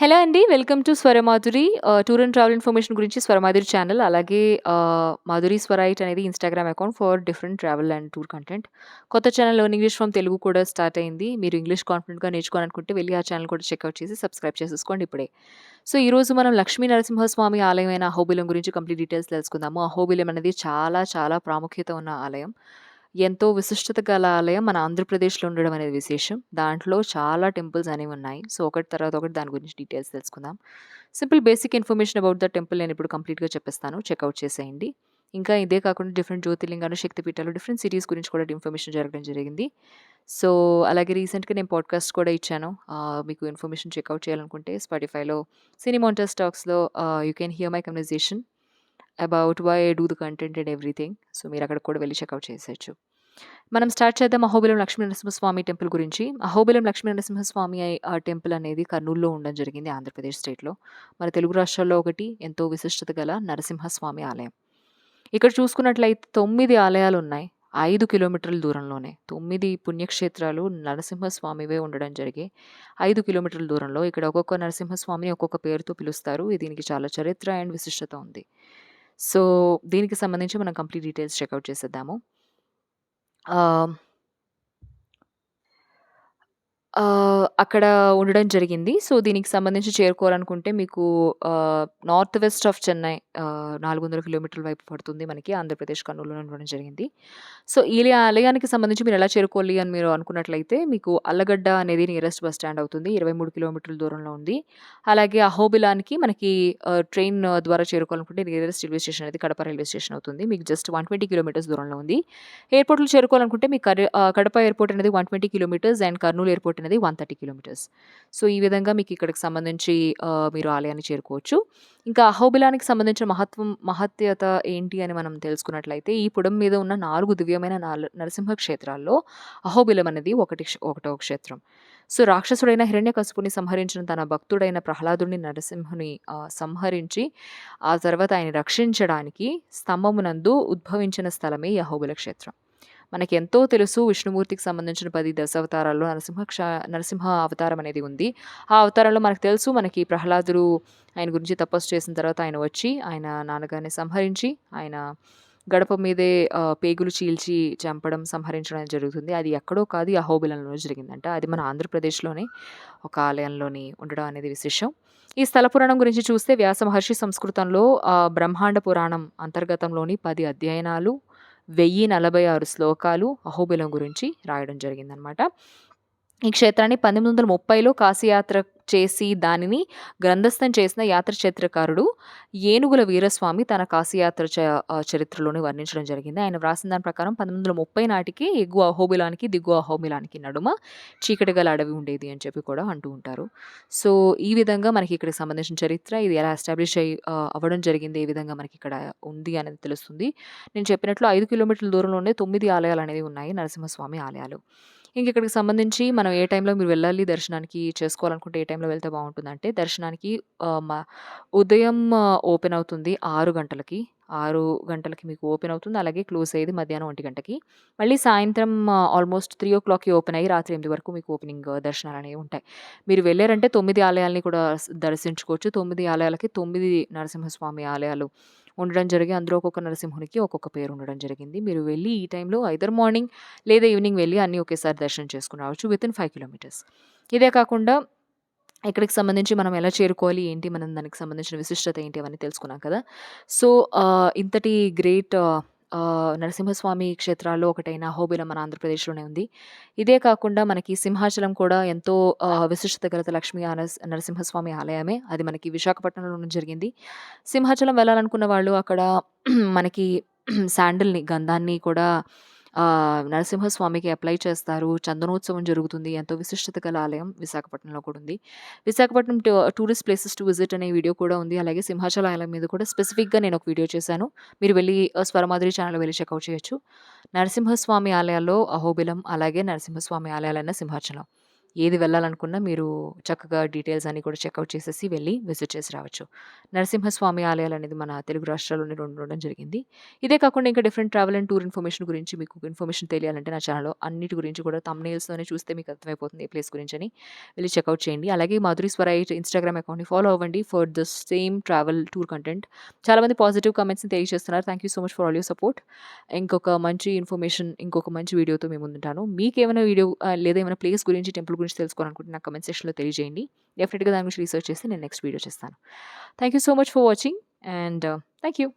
Hello అండి. Welcome to Swaramadhuri. Tour and travel information గురించి Swaramadhuri channel. అలాగే మాధురి స్వరైట్ అనేది Instagram account for different travel and tour content. కొత్త channel learn English from Telugu కూడా start అయింది. మీరు ఇంగ్లీష్ కాన్ఫిడెంట్‌గా నేర్చుకోవాలనుకుంటే వెళ్ళి ఆ ఛానల్ కూడా చెక్అవుట్ చేసి సబ్స్క్రైబ్ చేసేసుకోండి ఇప్పుడే. సో, ఈరోజు మనం లక్ష్మీ నరసింహస్వామి ఆలయమైన అహోబిలం గురించి కంప్లీట్ డీటెయిల్స్ తెలుసుకుందాము. అహోబిలం అనేది చాలా చాలా ప్రాముఖ్యత ఉన్న ఆలయం. ఎంతో విశిష్టత గల ఆలయం మన ఆంధ్రప్రదేశ్‌లో ఉండడం అనేది విశేషం. దాంట్లో చాలా టెంపుల్స్ అనేవి ఉన్నాయి. సో, ఒకటి తర్వాత ఒకటి దాని గురించి డీటెయిల్స్ తెలుసుకుందాం. Simple basic information about the temple నేను ఇప్పుడు కంప్లీట్‌గా చెప్పేస్తాను. చెక్అవుట్ చేసేయండి. ఇంకా ఇదే కాకుండా డిఫరెంట్ జ్యోతిర్లింగాలు, శక్తిపీఠాలు, డిఫరెంట్ సిటీస్ గురించి కూడా ఇన్ఫర్మేషన్ జరగడం జరిగింది. సో, అలాగే రీసెంట్‌గా నేను పాడ్‌కాస్ట్ కూడా ఇచ్చాను. మీకు ఇన్ఫర్మేషన్ చెక్అవుట్ చేయాలనుకుంటే స్పాటిఫైలో, సినిమాంటస్ టాక్స్‌లో you can hear my communication about why do the content and everything. So, మీరు అక్కడ కూడా వెళ్ళి చెక్అవుట్ చేసేచ్చు మనం స్టార్ట్ చేద్దాం అహోబిలం లక్ష్మీ నరసింహస్వామి టెంపుల్ గురించి. అహోబిలం లక్ష్మీ నరసింహస్వామి టెంపుల్ అనేది కర్నూల్‌లో ఉండడం జరిగింది ఆంధ్రప్రదేశ్ స్టేట్‌లో. మన తెలుగు రాష్ట్రాల్లో ఒకటి ఎంతో విశిష్టత గల నరసింహస్వామి ఆలయం. ఇక్కడ చూసుకున్నట్లయితే తొమ్మిది ఆలయాలు ఉన్నాయి ఐదు కిలోమీటర్ల దూరంలోనే. తొమ్మిది పుణ్యక్షేత్రాలు నరసింహస్వామివే ఉండడం జరిగే ఐదు కిలోమీటర్ల దూరంలో. ఇక్కడ ఒక్కొక్క నరసింహస్వామిని ఒక్కొక్క పేరుతో పిలుస్తారు. దీనికి చాలా చరిత్ర అండ్ విశిష్టత ఉంది. సో, దీనికి సంబంధించి మనం కంప్లీట్ డీటెయిల్స్ చెక్అవుట్ చేసేద్దాము. అక్కడ ఉండడం జరిగింది. సో, దీనికి సంబంధించి చేరుకోవాలనుకుంటే మీకు ఆహ్, నార్త్ వెస్ట్ ఆఫ్ చెన్నై ఆహ్, 400 కిలోమీటర్ల వైపు పడుతుంది మనకి. ఆంధ్రప్రదేశ్ కర్నూల్‌లో ఉండడం జరిగింది. సో, ఈ ఆలయానికి సంబంధించి మీరు ఎలా చేరుకోవాలి అని మీరు అనుకున్నట్లయితే మీకు అల్లగడ్డ అనేది నియరెస్ట్ బస్ స్టాండ్ అవుతుంది. 23 కిలోమీటర్ల దూరంలో ఉంది. అలాగే అహోబిలానికి మనకి ఆహ్, ట్రైన్ ద్వారా చేరుకోవాలనుకుంటే నియరెస్ట్ రైల్వే స్టేషన్ అనేది కడప రైల్వే స్టేషన్ అవుతుంది. మీకు జస్ట్ 120 కిలోమీటర్స్ దూరంలో ఉంది. ఎయిర్‌పోర్ట్‌లో చేరుకోవాలనుకుంటే మీకు కర్ ఆహ్, కడప ఎయిర్‌పోర్ట్ అనేది 120 కిలోమీటర్స్ అండ్ కర్నూల్ ఎయిర్‌పోర్ట్ అనేది 130 కిలోమీటర్స్. సో, ఈ విధంగా మీకు ఇక్కడికి సంబంధించి మీరు ఆలయాన్ని చేరుకోవచ్చు. ఇంకా అహోబిలానికి సంబంధించిన మహత్వం మహత్యత ఏంటి అని మనం తెలుసుకున్నట్లయితే ఈ పుడం మీద ఉన్న నాలుగు దివ్యమైన నరసింహ క్షేత్రాల్లో అహోబిలం అనేది ఒకటి ఒకటో క్షేత్రం. సో, రాక్షసుడైన హిరణ్యకశిపుని సంహరించిన తన భక్తుడైన ప్రహ్లాదుడిని నరసింహుని సంహరించి ఆ తర్వాత ఆయన్ని రక్షించడానికి స్తంభమునందు ఉద్భవించిన స్థలమే ఈ అహోబిల మనకి ఎంతో తెలుసు విష్ణుమూర్తికి సంబంధించిన పది దశావతారాల్లో నరసింహ క్ష నరసింహ అవతారం అనేది ఉంది. ఆ అవతారంలో మనకు తెలుసు మనకి ప్రహ్లాదుడు ఆయన గురించి తపస్సు చేసిన తర్వాత ఆయన వచ్చి ఆయన నాన్నగారిని సంహరించి ఆయన గడప మీదే పేగులు చీల్చి చంపడం, సంహరించడం జరుగుతుంది. అది ఎక్కడో కాదు ఈ అహోబిలంలో జరిగిందంట. అది మన ఆంధ్రప్రదేశ్‌లోనే ఒక ఆలయంలోని ఉండడం అనేది విశేషం. ఈ స్థల పురాణం గురించి చూస్తే వ్యాస మహర్షి సంస్కృతంలో బ్రహ్మాండ పురాణం అంతర్గతంలోని పది అధ్యయనాలు, 1046 శ్లోకాలు అహోబిలం గురించి రాయడం జరిగిందనమాట. ఈ క్షేత్రాన్ని 1830లో కాశీయాత్ర చేసి దానిని గ్రంథస్థం చేసిన యాత్ర చరిత్రకారుడు ఏనుగుల వీరస్వామి తన కాశీయాత్ర చ చరిత్రలోని వర్ణించడం జరిగింది. ఆయన వ్రాసిన దాని ప్రకారం 1830 నాటికి ఎగువ అహోబిలానికి, దిగువ అహోబిలానికి నడుమ చీకటి గల అడవి ఉండేది అని చెప్పి కూడా అంటూ ఉంటారు. సో, ఈ విధంగా మనకి ఇక్కడికి సంబంధించిన చరిత్ర ఇది ఎలా ఎస్టాబ్లిష్ అయ్యి అవ్వడం జరిగింది. ఏ విధంగా మనకి ఇక్కడ ఉంది అనేది తెలుస్తుంది. నేను చెప్పినట్లు ఐదు కిలోమీటర్ల దూరంలోనే 9 ఆలయాలనేవి ఉన్నాయి. నరసింహస్వామి ఆలయాలు. ఇంక ఇక్కడికి సంబంధించి మనం ఏ టైంలో మీరు వెళ్ళాలి దర్శనానికి చేసుకోవాలనుకుంటే ఏ టైంలో వెళ్తే బాగుంటుందంటే దర్శనానికి ఉదయం ఓపెన్ అవుతుంది ఆరు గంటలకి. ఆరు గంటలకి మీకు ఓపెన్ అవుతుంది. అలాగే క్లోజ్ అయ్యేది మధ్యాహ్నం ఒంటి గంటకి. మళ్ళీ సాయంత్రం ఆల్మోస్ట్ 3:00కి ఓపెన్ అయ్యి రాత్రి ఎనిమిది వరకు మీకు ఓపెనింగ్ దర్శనాలు అనేవి ఉంటాయి. మీరు వెళ్ళారంటే తొమ్మిది ఆలయాల్ని కూడా దర్శించుకోవచ్చు. తొమ్మిది ఆలయాలకి తొమ్మిది నరసింహస్వామి ఆలయాలు ఉండడం జరిగి అందులో ఒక్కొక్క నరసింహునికి ఒక్కొక్క పేరు ఉండడం జరిగింది. మీరు వెళ్ళి ఈ టైంలో ఐదర్ మార్నింగ్ లేదా ఈవినింగ్ వెళ్ళి అన్నీ ఒకేసారి దర్శనం చేసుకొని రావచ్చు వితిన్ ఫైవ్ కిలోమీటర్స్. ఇదే కాకుండా ఇక్కడికి సంబంధించి మనం ఎలా చేరుకోవాలి, ఏంటి మనం దానికి సంబంధించిన విశిష్టత ఏంటి అవన్నీ తెలుసుకున్నాం కదా! సో, ఇంతటి గ్రేట్ ఆహ్, నరసింహస్వామి క్షేత్రాల్లో ఒకటైన అహోబిలం మన ఆంధ్రప్రదేశ్‌లోనే ఉంది. ఇదే కాకుండా మనకి సింహాచలం కూడా ఎంతో ఆహ్, విశిష్టత గల లక్ష్మీ నరస్ నరసింహస్వామి ఆలయమే. అది మనకి విశాఖపట్నంలో జరిగింది. సింహాచలం వెళ్ళాలనుకున్న వాళ్ళు అక్కడ మనకి శాండిల్‌ని గంధాన్ని కూడా నరసింహస్వామికి అప్లై చేస్తారు. చందనోత్సవం జరుగుతుంది. ఎంతో విశిష్టత గల ఆలయం విశాఖపట్నంలో కూడా ఉంది. Visakhapatnam tourist places to visit అనే వీడియో కూడా ఉంది. అలాగే సింహాచల ఆలయం మీద కూడా స్పెసిఫిక్‌గా నేను ఒక వీడియో చేశాను. మీరు వెళ్ళి స్వరమాధురి ఛానల్ వెళ్ళి చెక్అవుట్ చేయొచ్చు. నరసింహస్వామి ఆలయాల్లో అహోబిలం అలాగే నరసింహస్వామి ఆలయాలైన సింహాచలం. ఏది వెళ్ళాలనుకున్నా మీరు చక్కగా డీటెయిల్స్ అన్నీ కూడా చెక్అవుట్ చేసేసి వెళ్ళి విజిట్ చేసి రావచ్చు. నరసింహస్వామి ఆలయాలు అనేది మన తెలుగు రాష్ట్రాల్లోనే రెండు ఉండడం జరిగింది. ఇదే కాకుండా ఇంకా different travel and tour information గురించి మీకు ఇన్ఫర్మేషన్ తెలియాలంటే నా ఛానల్లో అన్నిటి గురించి కూడా థంబ్‌నెయిల్స్‌లోనే చూస్తే మీకు అర్థమైపోతుంది ఏ ప్లేస్ గురించి అని వెళ్ళి చెక్అవుట్ చేయండి. అలాగే మాధురి స్వరైట్ ఇన్‌స్టాగ్రామ్ అకౌంట్‌ని ఫాలో అవ్వండి for the same travel tour content. చాలామంది పాజిటివ్ కమెంట్స్ని తెలియజేస్తున్నారు. Thank you so much for all you support. ఇంకొక మంచి ఇన్ఫర్మేషన్, ఇంకొక మంచి వీడియోతో మీ ముందుంటాను. ఏమైనా వీడియో లేదా ఏమైనా ప్లేస్ గురించి, టెంపుల్ గురించి తెలుసుకోవాలనుకుంటే నాకు కమెంట్ సెక్షన్‌లో తెలియజేయండి. డెఫినెట్గా దాని గురించి రీసెర్చ్ చేసి నేను నెక్స్ట్ వీడియో చేస్తాను. Thank you so much for watching and thank you.